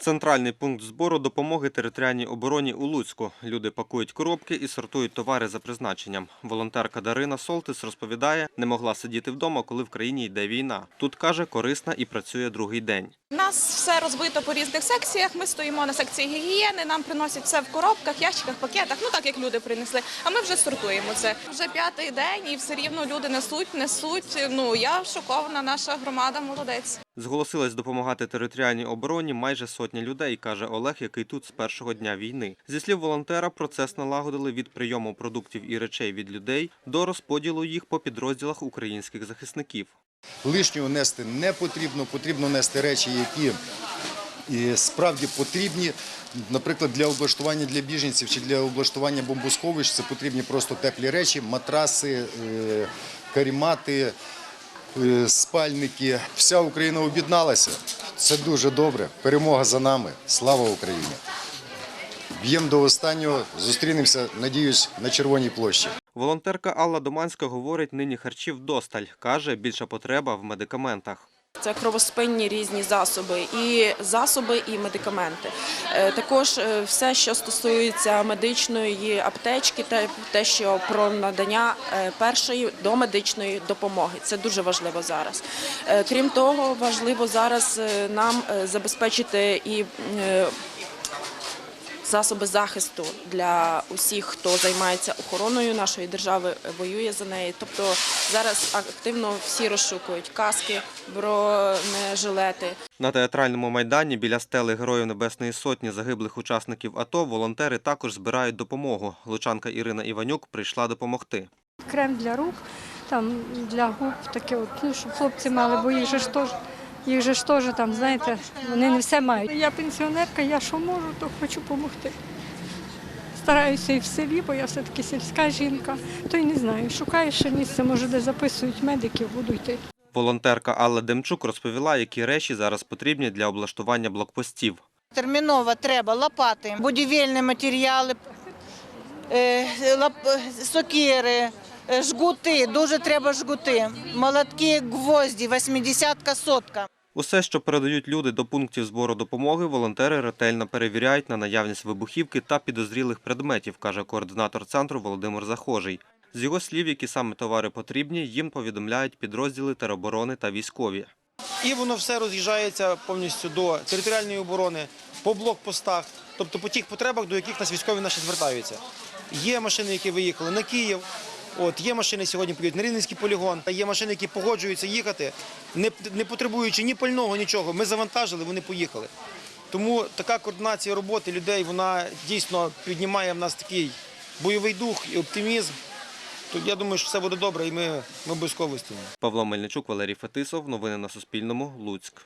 Центральний пункт збору допомоги територіальній обороні у Луцьку. Люди пакують коробки і сортують товари за призначенням. Волонтерка Дарина Солтис розповідає, не могла сидіти вдома, коли в країні йде війна. Тут каже, корисна і працює другий день. У нас все розбито по різних секціях. Ми стоїмо на секції гігієни, нам приносять все в коробках, ящиках, пакетах, ну так як люди принесли. А ми вже сортуємо це. Вже п'ятий день, і все рівно люди несуть, несуть. Ну я шокована, наша громада молодець. Зголосилась допомагати територіальній обороні майже сотня людей, каже Олег, який тут з першого дня війни. Зі слів волонтера, процес налагодили від прийому продуктів і речей від людей до розподілу їх по підрозділах українських захисників. Лишнього нести не потрібно, потрібно нести речі, які справді потрібні. Наприклад, для облаштування для біженців чи для облаштування бомбосховищ це потрібні просто теплі речі, матраси, е, карімати, е, спальники. Вся Україна об'єдналася. Це дуже добре. Перемога за нами. Слава Україні! Б'ємо до останнього. Зустрінемося, надіюсь, на Червоній площі. Волонтерка Алла Доманська говорить, нині харчів досталь. Каже, більша потреба в медикаментах. Це кровоспинні різні засоби, і засоби, і медикаменти. Е, Також е, все, що стосується медичної аптечки, те, що про надання е, першої домедичної допомоги. Це дуже важливо зараз. Крім того, важливо зараз нам забезпечити і засоби захисту для усіх, хто займається охороною нашої держави, воює за неї. Тобто зараз активно всі розшукують каски, бронежилети. На театральному майдані біля стели Героїв Небесної Сотні загиблих учасників АТО волонтери також збирають допомогу. Лучанка Ірина Іванюк прийшла допомогти. крем для рук, там для губ, таке от, ну, щоб хлопці мали, бо їх же ж теж, їх же ж теж там, знаєте, вони не все мають. Я пенсіонерка, я що можу, то хочу допомогти. Стараюся і в селі, бо я все-таки сільська жінка, то й не знаю. Шукаю ще місце, може, де записують медиків, буду йти. Волонтерка Алла Демчук розповіла, які речі зараз потрібні для облаштування блокпостів. Терміново треба лопати, будівельні матеріали, е, сокири, жгути, дуже треба жгути, молотки, гвозді, 80-ка, сотка. Усе, що передають люди до пунктів збору допомоги, волонтери ретельно перевіряють на наявність вибухівки та підозрілих предметів, каже координатор центру Володимир Захожий. З його слів, які саме товари потрібні, їм повідомляють підрозділи тероборони та військові. І воно все роз'їжджається повністю до територіальної оборони, по блокпостах, тобто по тих потребах, до яких нас військові наші звертаються. Є машини, які виїхали на Київ. От є машини сьогодні поїдуть на Рівненський полігон. Є машини, які погоджуються їхати, не, не потребуючи ні пального, нічого. Ми завантажили, вони поїхали. Тому така координація роботи людей вона дійсно піднімає в нас такий бойовий дух і оптимізм. То я думаю, що все буде добре, і ми, ми обов'язково вистоїмо. Павло Мельничук, Валерій Фетисов. Новини на Суспільному. Луцьк.